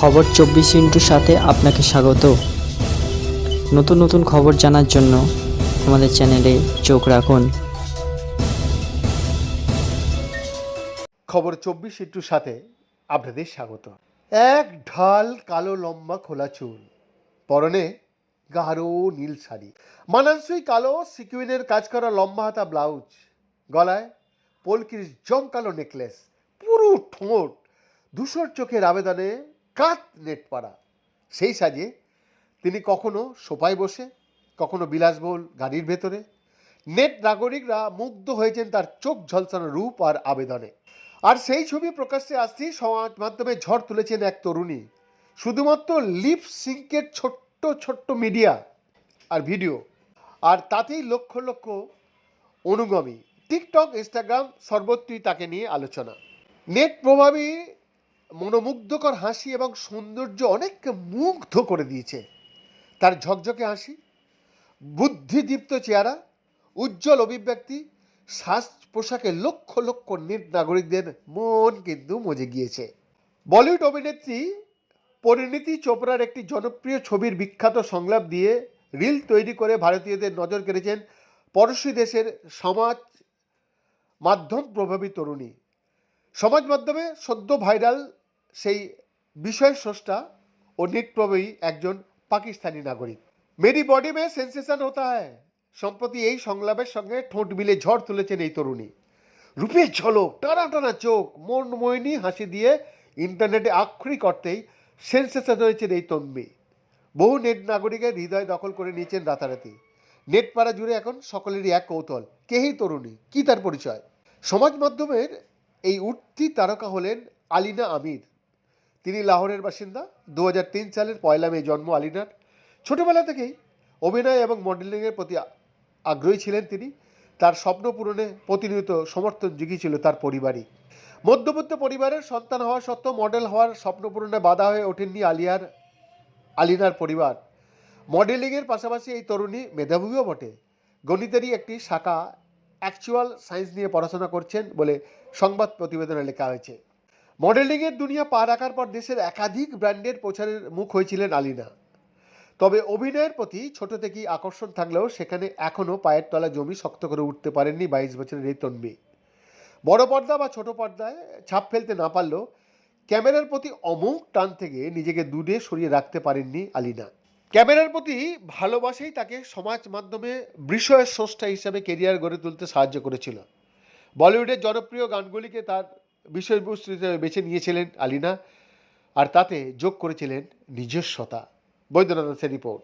খবর চব্বিশ ইন্টুর সাথে আপনাকে স্বাগত। নতুন নতুন খবর জানার জন্য আমাদের চ্যানেলে চোখ রাখুন। খবর চব্বিশ ইন্টুর সাথে আপনাদের স্বাগত। এক ঢাল কালো লম্বা খোলা চুল, পরনে গাঢ় নীল শাড়ি, মানানসই কালো সিকুইনের কাজ করা লম্বা হাতা ব্লাউজ, গলায় পলকির জমকালো নেকলেস, পুরো ঠোঁট, ধূসর চোখের আবেদনে কাত নেট পাড়া। সেই সাজে তিনি কখনো সোফায় বসে, কখনো বিলাসবহুল গাড়ির ভেতরে। নেট নাগরিকরা মুগ্ধ হয়েছেন তার চোখ ঝলসানো রূপ আর আবেদনে। আর সেই ছবি প্রকাশ্যে আসতেই সমাজ মাধ্যমে ঝড় তুলেছেন এক তরুণী। শুধুমাত্র লিপ সিঙ্কের ছোট্ট ছোট্ট মিডিয়া আর ভিডিও। আর তাতেই লক্ষ লক্ষ অনুগামী। টিকটক, ইনস্টাগ্রাম সর্বত্রই তাকে নিয়ে আলোচনা। নেট প্রভাবী মনোমুগ্ধকর হাসি এবং সৌন্দর্য অনেককে মুগ্ধ করে দিয়েছে। তার ঝকঝকে হাসি, বুদ্ধিদীপ্ত চেহারা, উজ্জ্বল অভিব্যক্তি, সাজ পোশাকে লক্ষ লক্ষ নেট নাগরিকদের মন কিন্তু মজে গিয়েছে। বলিউড অভিনেত্রী পরিণীতি চোপড়ার একটি জনপ্রিয় ছবির বিখ্যাত সংলাপ দিয়ে রিল তৈরি করে ভারতীয়দের নজর কেড়েছেন পড়োশী দেশের সমাজ মাধ্যম প্রভাবী তরুণী। সমাজ মাধ্যমে সদ্য ভাইরাল সেই বিষয় স্রষ্টা ও নেট প্রভাবী একজন পাকিস্তানি নাগরিক। মেরি বডি মে সেন্সেশন হতা হ্যায়। সম্প্রতি এই সংলাপের সঙ্গে ঠোঁট মিলে ঝড় তুলেছেন এই তরুণী। রূপের ঝলক, টানা টানা চোখ, মন মোহিনী হাসি দিয়ে ইন্টারনেটে আক্ষরিক অর্থেই সেন্সেশন হয়েছেন এই তন্বী বহু নেট নাগরিকের হৃদয় দখল করে নিয়েছেন রাতারাতি। নেট পাড়া জুড়ে এখন সকলেরই এক কৌতল কেহি তরুণী, কি তার পরিচয়? সমাজ মাধ্যমের এই উঠতি তারকা হলেন আলিনা আমির। তিনি লাহোরের বাসিন্দা। দু হাজার তিন সালের পয়লা মে জন্ম আলিনার ছোটবেলা থেকেই অভিনয় এবং মডেলিংয়ের প্রতি আগ্রহী ছিলেন তিনি। তার স্বপ্ন পূরণে প্রতিনিয়ত সমর্থন জুগিয়েছিল তার পরিবারই। মধ্যবিত্ত পরিবারের সন্তান হওয়া সত্ত্বেও মডেল হওয়ার স্বপ্ন পূরণে বাধা হয়ে ওঠেননি আলিয়ার, আলিনার পরিবার। মডেলিংয়ের পাশাপাশি এই তরুণী মেধাবীও বটে। গণিতেরই একটি শাখা অ্যাকচুয়াল সায়েন্স নিয়ে পড়াশোনা করছেন বলে সংবাদ প্রতিবেদনে লেখা হয়েছে। মডেলিংয়ের দুনিয়া পা রাখার পর দেশের একাধিক ব্র্যান্ডের প্রচারের মুখ হয়েছিলেন আলিনা। তবে অভিনয়ের প্রতি ছোট থেকেই আকর্ষণ থাকলেও সেখানে এখনও পায়ের তলা জমি শক্ত করে উঠতে পারেননি বাইশ বছরের এই তন্বী। বড় পর্দা বা ছোট পর্দায় ছাপ ফেলতে না পারলেও ক্যামেরার প্রতি অমুক টান থেকে নিজেকে দূরে সরিয়ে রাখতে পারেননি আলিনা। ক্যামেরার প্রতি ভালোবাসেই তাকে সমাজ মাধ্যমে বিষয়ের স্রষ্টা হিসাবে কেরিয়ার গড়ে তুলতে সাহায্য করেছিল। বলিউডের জনপ্রিয় গানগুলিকে তার বিষয়বস্তু বেছে নিয়েছিলেন আলিনা আর তাতে যোগ করেছিলেন নিজস্বতা। বৈদ্যনাথ দাসের রিপোর্ট।